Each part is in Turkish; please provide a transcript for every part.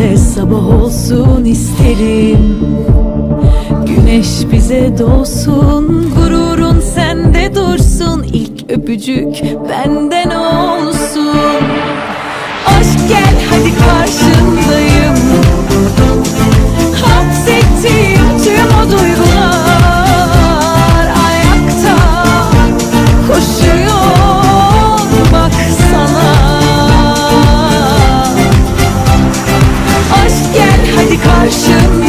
Senle sabah olsun isterim. Güneş bize doğsun Gururun sende dursun. İlk öpücük benden olsun. I should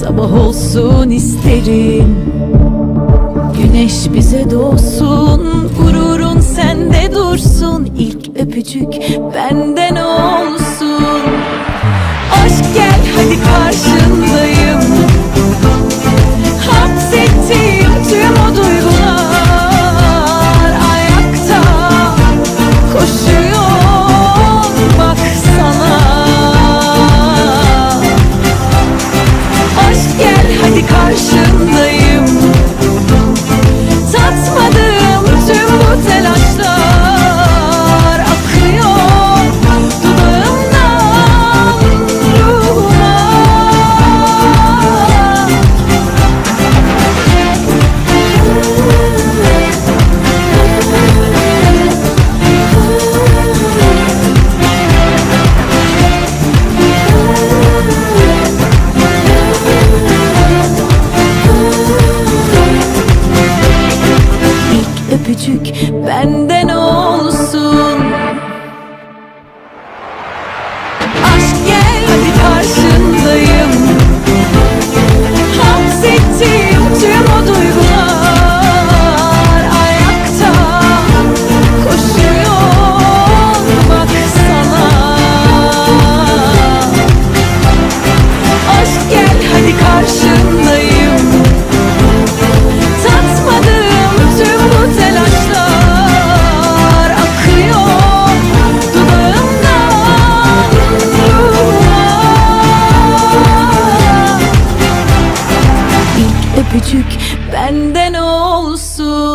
Sabah olsun isterim. Güneş bize doğsun Gururun sende dursun. İlk öpücük benden olsun. Aşk gel küçük benden olsun. öpücük benden olsun.